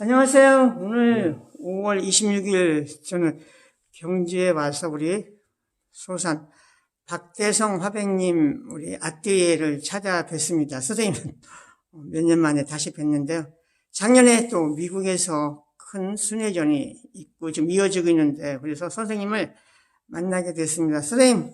안녕하세요. 오늘 5월 26일 저는 경주에 와서 우리 소산 박대성 화백님 우리 아띠에를 찾아뵙습니다. 선생님은 몇 년 만에 다시 뵀는데요. 작년에 또 미국에서 큰 순회전이 있고 지금 이어지고 있는데 그래서 선생님을 만나게 됐습니다. 선생님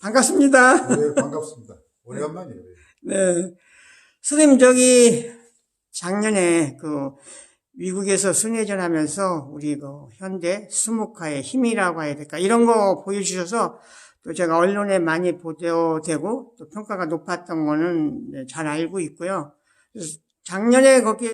반갑습니다. 네, 반갑습니다. 오래간만이에요. 네. 선생님, 저기, 작년에 그, 미국에서 순회전 하면서 우리 그 현대 수목화의 힘이라고 해야 될까? 이런 거 보여주셔서 또 제가 언론에 많이 보도되고 또 평가가 높았던 거는 네, 잘 알고 있고요. 작년에 거기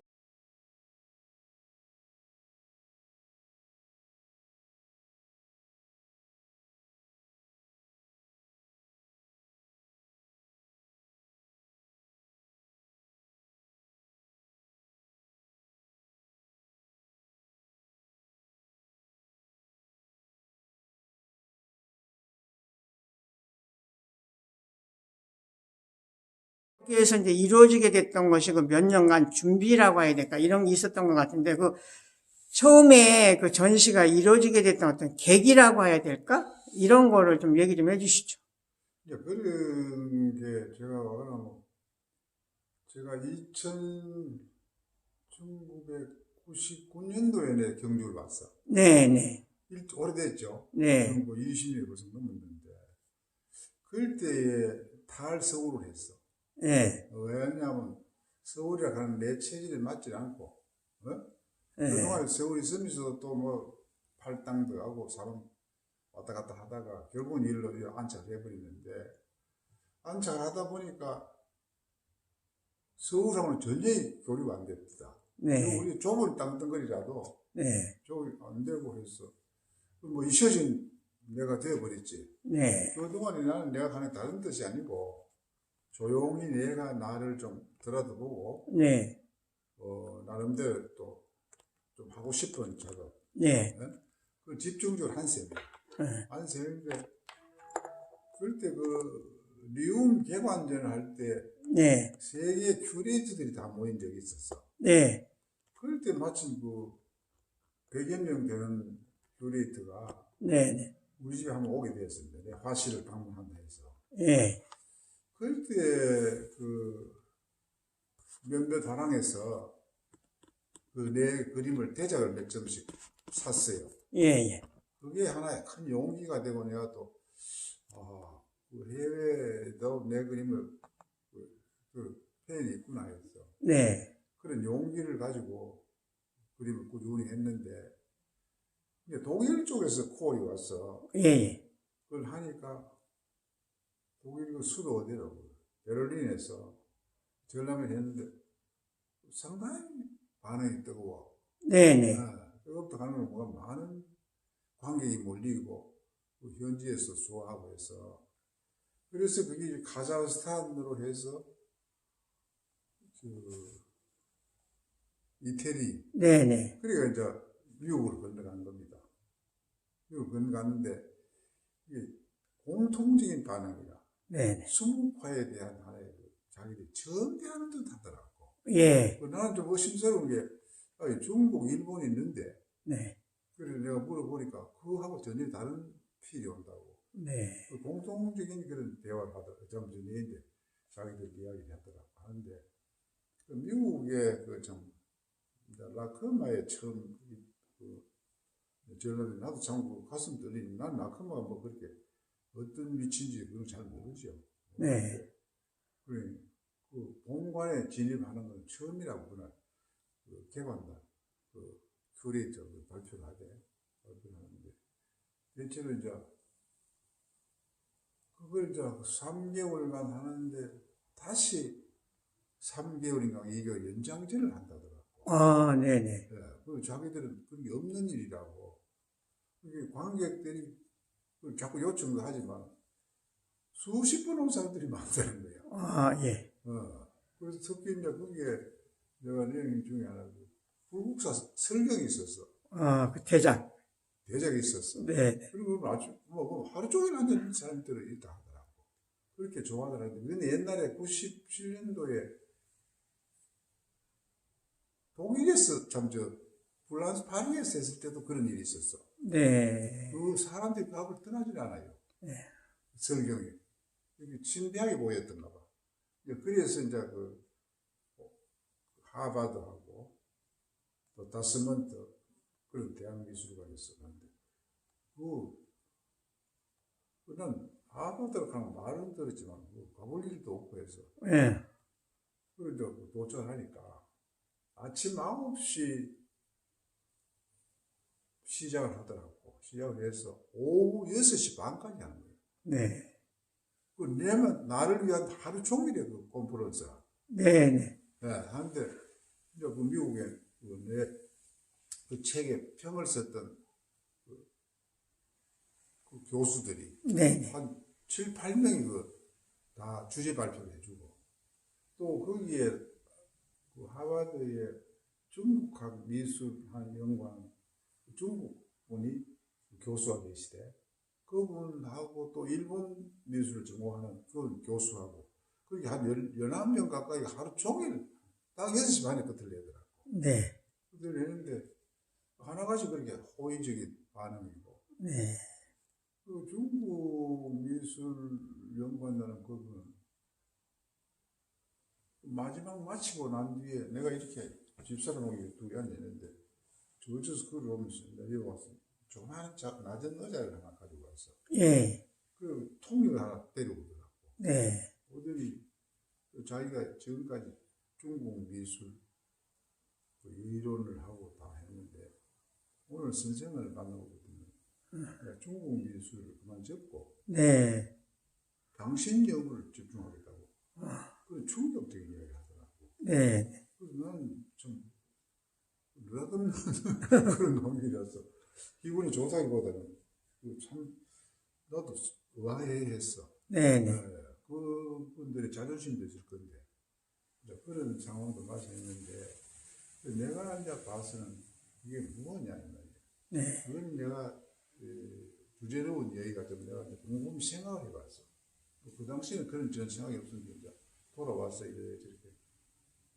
에서 이제 이루어지게 됐던 것이 그 몇 년간 준비라고 해야 될까? 이런 게 있었던 것 같은데 그 처음에 그 전시가 이루어지게 됐던 어떤 계기라고 해야 될까? 이런 거를 좀 얘기 좀 해주시죠. 이제 그런 게 제가 그럼 제가 2000 1999년도에 내 경주를 왔어. 네네. 일- 오래됐죠. 네. 지금 뭐 20년이 벌써 넘었는데 그때에 달 서울을 했어. 네. 왜냐하면 서울이라 하는 내 체질에 맞지 않고 어? 네. 그동안 세월이 있으면서도 또뭐 팔당도 하고 사람 왔다 갔다 하다가 결국은 일로 안착을 해버리는데 안착을 하다 보니까 서울하고는 전혀 교류가 안 됐다. 네. 우리 좁은 땅덩거리라도 네. 조금 안 되고 해서 뭐 잊혀진 내가 되어버렸지. 네. 그동안에 나는 내가 하는 다른 뜻이 아니고 조용히 내가 나를 좀 들여다보고 네. 어, 나름대로 또 좀 하고 싶은 작업 네. 그 집중적으로 한 셈이에요. 네. 한 셈인데, 그때 그, 리움 개관전을 할 때, 네. 세계 큐레이터들이 다 모인 적이 있었어. 네. 그럴 때 마침 그, 100여 명 되는 큐레이터가 네. 네. 우리 집에 한번 오게 되었습니다. 내 화실을 방문한다 해서. 네. 그럴 때, 그, 몇몇 다랑에서 그 내 그림을 대작을 몇 점씩 샀어요. 예. 예. 그게 하나의 큰 용기가 되고 내가 또, 아, 그 해외에도 내 그림을, 그, 그 팬이 있구나 해서 네. 그런 용기를 가지고 그림을 꾸준히 했는데, 근데 독일 쪽에서 콜이 왔어. 예. 예. 그걸 하니까 독일 그 수도 어디라고, 베를린에서 전람을 했는데 상당히 반응이 뜨거워. 네. 네. 아, 그것부터 가는 뭐가 많은 관객이 몰리고 그 현지에서 수화하고 해서 그래서 그게 이제 카자흐스탄으로 해서 그 이태리 네. 네. 그러니까 이제 미국으로 건너간 겁니다. 미국 건너갔는데 이게 공통적인 반응이라 네. 네. 수묵화에 대한 하나의 그 자기들이 전대하는 듯 하더라고. 예. 그 나는 좀 의심스러운 게 아니, 중국, 일본이 있는데 네. 그래서 내가 물어보니까 그하고 전혀 다른 필이 온다고. 네. 그 공통적인 그런 대화를. 좀 전에 이제 자기들 이야기를 하더라고. 하는데, 그 미국의 그 좀, 이제 라크마의 처음, 이- 그, 전라도 나도 참그 가슴 떨리는, 난 라크마가 뭐 그렇게 어떤 위치인지 그건 잘 모르죠. 네. 그래, 그 본관에 진입하는 건 처음이라고 그날, 그 개관단, 그 큐레이터 그 발표를 하대. 발표를 하는데, 대체로 이제, 그걸 이제 3개월간 하는데, 다시 3개월인가 2개월 연장제를 한다더라고. 아, 네. 네. 예, 그 자기들은 그런 게 없는 일이라고. 관객들이 그 자꾸 요청도 하지만, 수십 번 온 사람들이 많다는 거야. 아, 예. 어. 그래서 특히 이제 거기에 내가 내용 중에 하나, 그 불국사 설경이 있었어. 아, 그 대장. 대작이 있었어. 네. 그리고 아주, 뭐, 뭐 하루 종일 앉아있는 사람들이 있다 하더라고. 그렇게 좋아하더라고. 근데 옛날에 97년도에 독일에서 참 저, 프랑스 파리에서 했을 때도 그런 일이 있었어. 네. 그 사람들이 밥을 떠나질 않아요. 네. 설경이. 이게 신비하게 보였던가 봐. 그래서 이제 그, 하버드하고 또 다스먼트 그런 대학 미술관이 있었는데, 그, 그는 하버드를 가면 말은 들었지만, 그 가볼 일도 없고 해서, 네. 그래도 도착하니까 아침 9시 시작을 하더라고. 시작을 해서 오후 6시 반까지 하는 거예요. 네. 그 내면 나를 위한 하루 종일의 그 컨퍼런스라. 네. 네. 네, 한데 이제 그 미국에 그내 그 책에 평을 썼던 그, 그 교수들이 네. 네. 한 7, 8명이 그다 주제 발표를 해주고 또 거기에 그 하버드의 중국학 미술 한 연구한 중국 분이 교수가 계시대. 그분하고 또 일본 미술을 전공하는 그 교수하고 거기 한 열, 열한 명 가까이 하루 종일 딱 6시 반에 끝을 내더라고. 네. 끝을 내는데 하나같이 그렇게 호의적인 반응이고 네. 그 중국 미술 연구한다는 그분은 마지막 마치고 난 뒤에 내가 이렇게 집사람하고 둘이 앉아있는데 저저서 그걸 보면서 내려 와서 조그마한 자- 낮은 의자를 하나 가지고 왔어. 예. 그 통일을 하나 데려오더라고. 네. 오더니 자기가 지금까지 중국 미술 그 이론을 하고 다 했는데 오늘 선생을 만나거든요. 내가 중국 미술을 그만 접고 네. 당신 연구를 집중하겠다고. 그런 충격적인 이야기를 하더라고. 네. 그래서 나는 좀 느닷없는 그런 놈이라서 기분이 좋다기보다는 그참 나도 의아해했어. 네. 네. 네, 그분들의 자존심도 있을 건데 그런 상황도 마주했는데 내가 이제 봐서는 이게 무엇이냐 이 말이야. 네. 그건 내가 에, 주제로운 얘기가 좀 내가 이제 곰곰이 생각을 해봤어. 그 당시에는 그런 전 생각이 없었는데 이제 돌아와서 이래 저렇게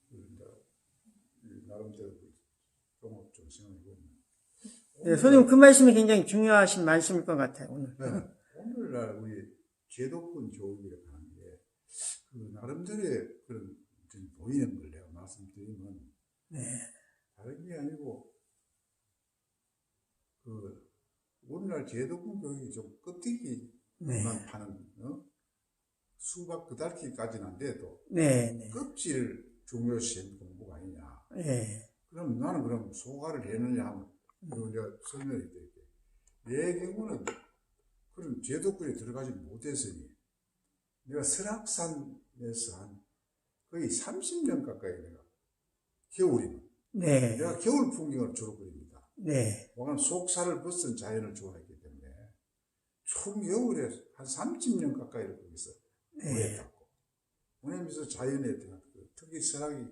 그 이제 이 나름대로 그 종합 좀 생각해보면 네, 선생님 그 말씀이 굉장히 중요하신 말씀일 것 같아요, 오늘. 네. 오늘날 우리 제도권 교육이라고 하는 게, 그, 나름대로의 그런, 좀 보이는 걸 내가 말씀드리면, 네. 다른 게 아니고, 그, 오늘날 제도권 교육이 좀 껍데기만 네. 파는, 어? 수박 그달기까지는 안 돼도, 네. 네. 껍질을 중요시한 공부가 아니냐. 네. 그럼 나는 그럼 소화를 해느냐 하면, 그리고 내가 설명해 드릴게. 내 경우는 그런 제도권에 들어가지 못했으니, 내가 설악산에서 한 거의 30년 가까이 내가 겨울이면, 네. 내가 겨울 풍경을 주로 그립니다. 네. 혹은 속살을 벗은 자연을 좋아했기 때문에, 총 겨울에 한 30년 가까이를 거기서 네. 보냈다고. 왜냐면서 자연에 대한 그 특히 설악이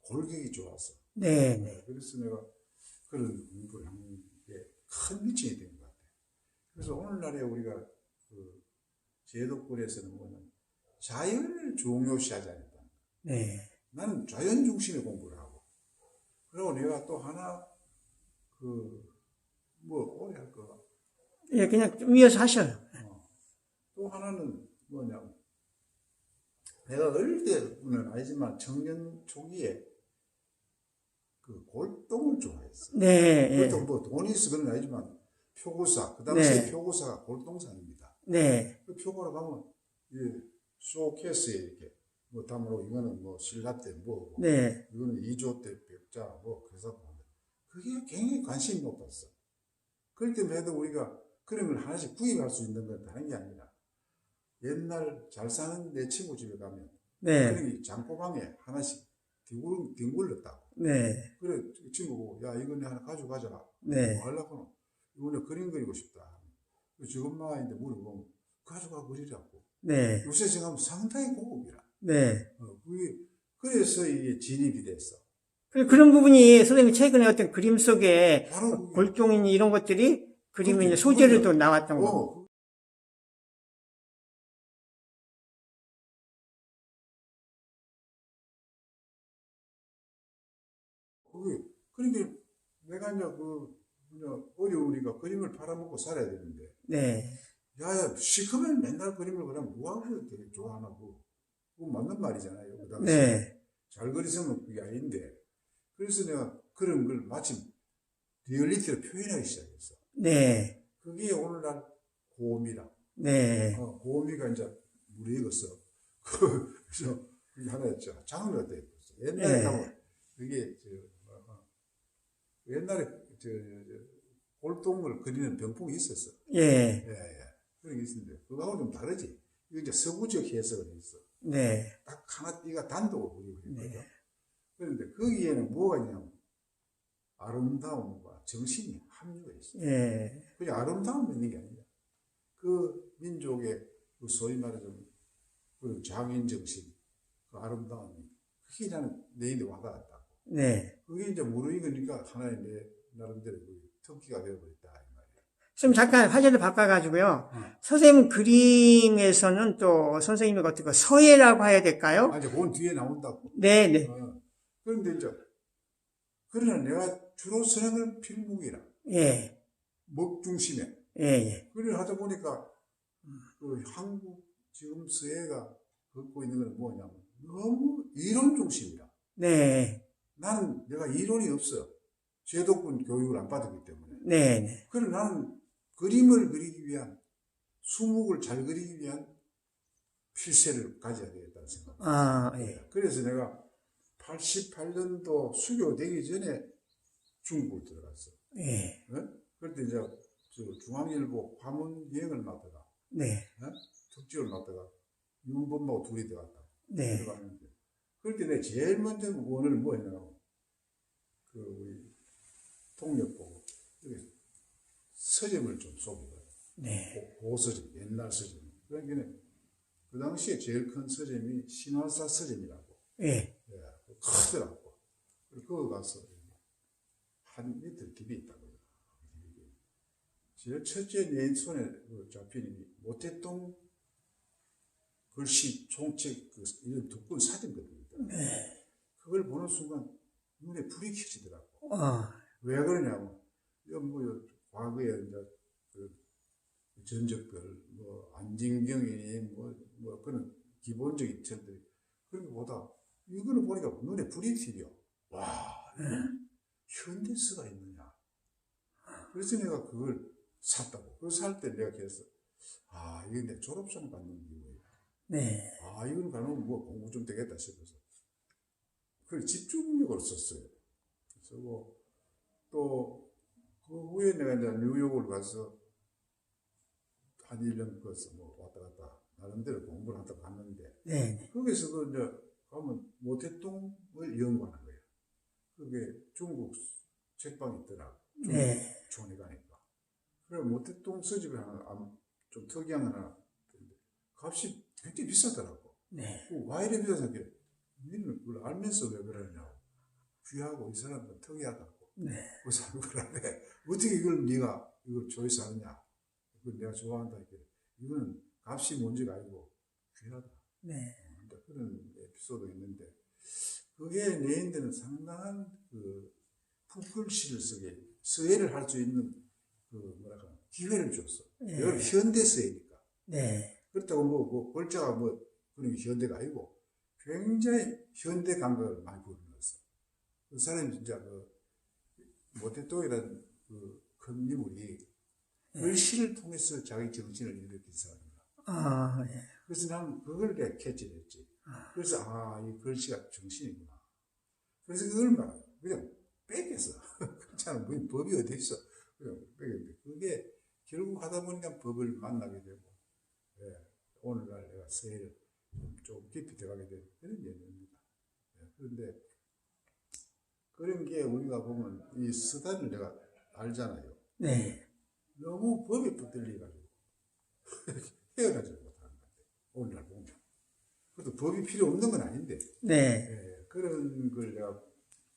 골격이 좋아서, 네. 네. 네, 그래서 내가 그런 공부를 하는 게큰 미친이 된 것 같아요. 그래서 오늘날에 우리가 그 제도권에서는 뭐냐면 자연을 중요시하지 않는다. 네. 나는 자연 중심의 공부를 하고, 그리고 내가 또 하나, 그, 뭐, 오래 할 거, 예, 그냥 좀 이어서 하셔요. 어. 또 하나는 뭐냐면, 내가 어릴 때는 아니지만 청년 초기에 그 골동을 좋아했어. 네. 그것도 예. 뭐 돈이 건 아니지만 표고사 그 당시에 네. 표고사가 골동산입니다. 네. 그 표고를 가면 이 쇼케이스에 이렇게 뭐 담으로 이거는 뭐 신라 때 뭐, 네. 이거는 이조 때 백자 뭐 그래서 그게 굉장히 관심이 높았어. 그럴 때마다 우리가 그런 걸 하나씩 구입할 수 있는 건 다른 게 아니라 옛날 잘 사는 내 친구 집에 가면 네. 그런 게 장고방에 하나씩 뒹굴, 뒹굴렀다고. 네. 그래 그 친구 보고 야 이거 내 하나 가져가자. 네. 뭐 하려고 이번에 그림 그리고 싶다. 지금마인데 물어보면 가져가 그리라고. 네. 요새 지금 상당히 고급이라. 네. 어, 그게 그래서 이게 진입이 됐어. 그- 그런 부분이 선생님 최근에 어떤 그림 속에 골종이니 이런 것들이 그림의 그렇죠. 소재로도 나왔던 거. 어, 그 그러니까 내가 이제 그, 어려우니까 그림을 팔아먹고 살아야 되는데, 네. 야, 시커먼 맨날 그림을 그냥 뭐하고 되게 좋아하나고. 그거 맞는 말이잖아요. 그 당시에. 네. 잘 그리시면 그게 아닌데. 그래서 내가 그런 걸 마침 리얼리티로 표현하기 시작했어. 네. 그게 오늘날 고음이라. 네. 어, 고음이가 이제 물에 익었어. 그, 그래서 그게 하나였죠. 장르가 돼있었어. 옛날에 네. 가면 그게 옛날에 저, 골동물 그리는 병풍이 있었어. 예. 예, 예. 그런 게 있는데 그거하고 좀 다르지. 이제 서구적 해석을 했어. 네. 딱 하나 띠가 단독으로 그리고 있거든. 네. 그런데 거기에는 뭐가 있냐면 아름다움과 정신이 함유가 있어. 예. 그냥 아름다움이 있는 게 아니야. 그 민족의 그 소위 말하자면 그 장인 정신, 그 아름다움이 그게 나는 내 입에 와닿았다고. 네. 그게 이제 무르익으니까 하나의 내 나름대로 그 특기가 되어버렸다 이 말이야. 좀 잠깐 화제를 바꿔가지고요. 응. 선생님 그림에서는 또 선생님의 어떻게 그 서예라고 해야 될까요? 아 이제 그건 뒤에 나온다고. 네, 네. 어. 그런데 이제 그러나 내가 주로 선행을 필목이라 예. 먹 중심에 예, 예. 그걸 하다 보니까 그 한국 지금 서예가 갖고 있는 건 뭐냐면 너무 이론 중심이라. 네. 나는 내가 이론이 없어. 제도권 교육을 안 받았기 때문에. 네, 네. 그래서 나는 그림을 그리기 위한 수묵을 잘 그리기 위한 필세를 가져야 되겠다는 생각. 아, 예. 그래서 내가 88년도 수교되기 전에 중국을 들어갔어. 예. 어? 그때 이제 저 중앙일보 화문 여행을 맡다가 네. 어? 특집을 맡다가 윤범하고 둘이 들어갔다. 네. 들어갔는데 그럴 때 내가 제일 먼저 원을 뭐 했냐면 그 우리 통역 보고 여기 서점을 좀 소개해요. 네. 고, 고서점, 옛날 서점. 그러니까 그 당시에 제일 큰 서점이 신화사 서점이라고. 예. 예, 크더라고. 그래서 거기 가서 한 미터 깊이 있다고요. 제일 첫째 내 손에 그 잡힌 이 모태동 글씨 총책 그 이런 두꺼운 사진거든요. 네. 그걸 보는 순간 눈에 불이 켜지더라고. 어, 왜 그러냐면, 이거 뭐, 과거에 이제, 그, 전적별, 뭐, 안진경이, 뭐, 뭐, 그런 기본적인 것들이, 그런 것보다, 이거를 보니까 눈에 불이 튀려. 와, 이건 현대스가 있느냐. 그래서 내가 그걸 샀다고. 그걸 살 때 내가 그래서, 아, 이게 내 졸업장 받는 이유야. 네. 아, 이건 가면 뭐 공부 좀 되겠다 싶어서. 그걸 집중력으로 썼어요. 쓰고, 또, 그 후에 내가 이제 뉴욕을 가서 한 1년 거서 뭐 왔다 갔다 나름대로 공부를 하다 갔는데, 네. 거기서도 이제 가면 모태동을 연구하는 거예요. 그게 중국 책방이 있더라고. 네. 촌에 가니까. 그래, 모태동 서집이 하나, 암- 좀 특이한 거 하나, 값이 굉장히 비싸더라고. 네. 그와 이래 비싸서 니는 그걸 알면서 왜 그러냐고. 귀하고 이 사람은 특이하다고. 네. 그 사람 그러는데 어떻게 이걸 네가 이걸 조회수하느냐. 그걸 내가 좋아한다. 이게. 이거는 값이 문제가 아니고 귀하다. 네. 어, 그런 에피소드가 있는데 그게 내인데는 상당한 그 풋글씨를 쓰게 서예를 할 수 있는 그 뭐랄까 기회를 줬어. 네. 현대 서예니까. 네. 그렇다고 뭐, 뭐 골자가 뭐 그런 게 현대가 아니고 굉장히 현대 감각을 많이 보여줬어. 그 사람이 진짜 그 모태똥이라는 그큰 인물이 글씨를 통해서 자기 정신을 일으킨 사람이야. 아, 예. 그래서 나는 그걸 내가 캐치했지. 그래서 아, 이 글씨가 정신이구나. 그래서 그걸 막 그냥 뺏겼어. 그렇잖아. 뭐 법이 어디 있어. 그냥 뺏겼는데 그게 결국 하다 보니까 법을 만나게 되고 예, 오늘날 내가 서예를 좀, 좀 깊이 들어가게 된 그런 예입니다. 예, 그런데 그런 게 우리가 보면 이 수단을 내가 알잖아요. 네. 너무 법에 붙들려가지고 헤어나지 못하는 것 같아요. 오늘날 보면. 그래도 법이 필요 없는 건 아닌데 네. 예, 그런 걸 내가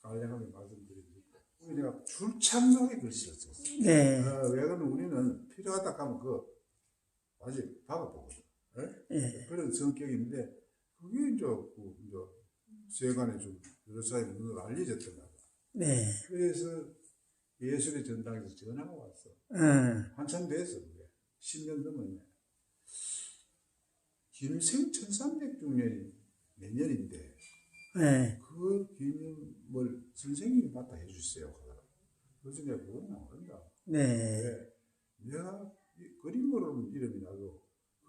간략하게 말씀드리니까 우리 내가 줄창하게 글씨를 썼어. 네. 어, 왜 그러면 우리는 필요하다 하면 그 아직 박아보거든. 예? 예. 그런 성격인데 그게 이제 그 이제 세간에 좀 여러 사람이 눈을 알려졌던 거야. 네. 그래서 예술의 전당에서 전화가 왔어. 어, 한참 됐어, 그게. 10년 넘었네. 김생 1300주년이 내년인데, 네. 그 기념을 선생님이 맡아 해주세요. 내가 그건 나온다. 네. 왜? 내가 이 그림으로는 이름이 나도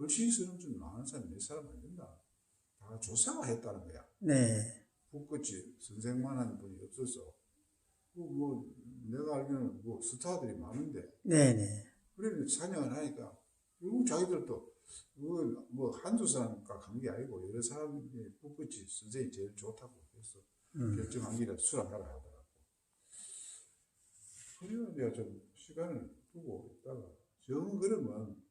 쓰는 줄 아는 사람이 몇 사람 안 된다. 다 조사가 했다는 거야. 네. 북끝이 선생만한 분이 없어서. 그 뭐, 내가 알기로는 뭐 스타들이 많은데, 네. 네. 그러면 찬양을 하니까 결국 자기들도 뭐 한두 사람과 관계 아니고 여러 사람이 북끝이 선생이 제일 좋다고 해서 음. 결정한 길에 수락하라 하더라고. 그래서 내가 좀 시간을 두고 있다가 정 그러면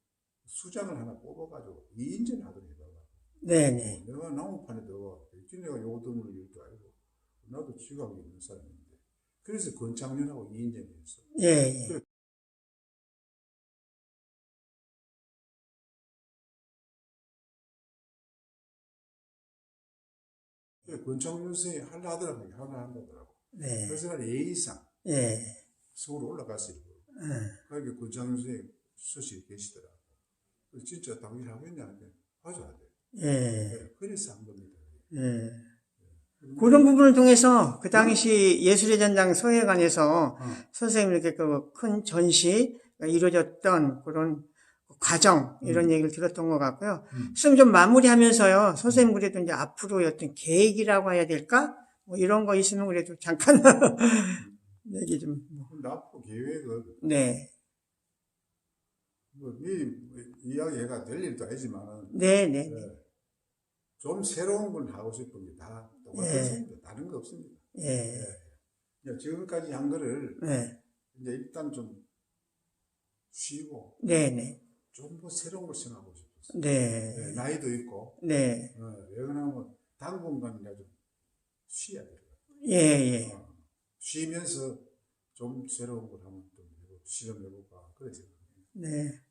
수장을 하나 뽑아가지고 2인전 하도록 해달라. 네. 네. 내가 나무판에 들어가 백지 내가 요금을 일도 알고 나도 지각이 있는 사람인데 그래서 권창윤하고 2인전을 했어. 예. 예. 그래, 권창윤 선생이 하려 하더라고 하나 한다더라고. 네. 그래서 난 A상 예. 서울 올라갔어요. 어, 그러니까 권창윤 선생이 수시 계시더라고. 진짜 당일 하겠냐 하는데 하자 돼. 예. 네, 그래서 한 겁니다. 예. 그런 부분을 통해서 그 당시 예술의 전당 소회관에서 어. 선생님 이렇게 그 큰 전시가 이루어졌던 그런 과정 이런 얘기를 들었던 것 같고요. 음. 지금 좀 마무리하면서요. 선생님 그래도 이제 앞으로 어떤 계획이라고 해야 될까? 뭐 이런 거 있으면 그래도 잠깐 얘기 좀. 뭐. 앞으로 계획은 네, 뭐 미리 이야기가 될 일도 아니지만 네, 네, 좀 새로운 걸 하고 싶은 게 다 똑같습니다. 다른 거 없습니다. 예, 그냥 지금까지 한 거를 네, 이제 일단 좀 쉬고 네, 네, 좀더 새로운 걸 생각하고 싶었어요. 네, 네, 나이도 있고 네, 어, 왜냐하면 당분간 내가 좀 쉬어야 돼요. 예, 예. 어, 쉬면서 좀 새로운 걸 한번 좀 실험해볼까 그래 생각합니다. 네.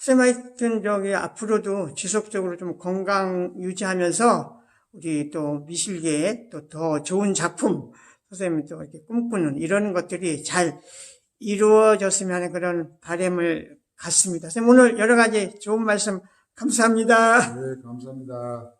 선생님 하여튼 저기 앞으로도 지속적으로 좀 건강 유지하면서 우리 또 미술계에 또 더 좋은 작품 선생님이 또 이렇게 꿈꾸는 이런 것들이 잘 이루어졌으면 하는 그런 바람을 갖습니다. 선생님 오늘 여러 가지 좋은 말씀 감사합니다. 네, 감사합니다.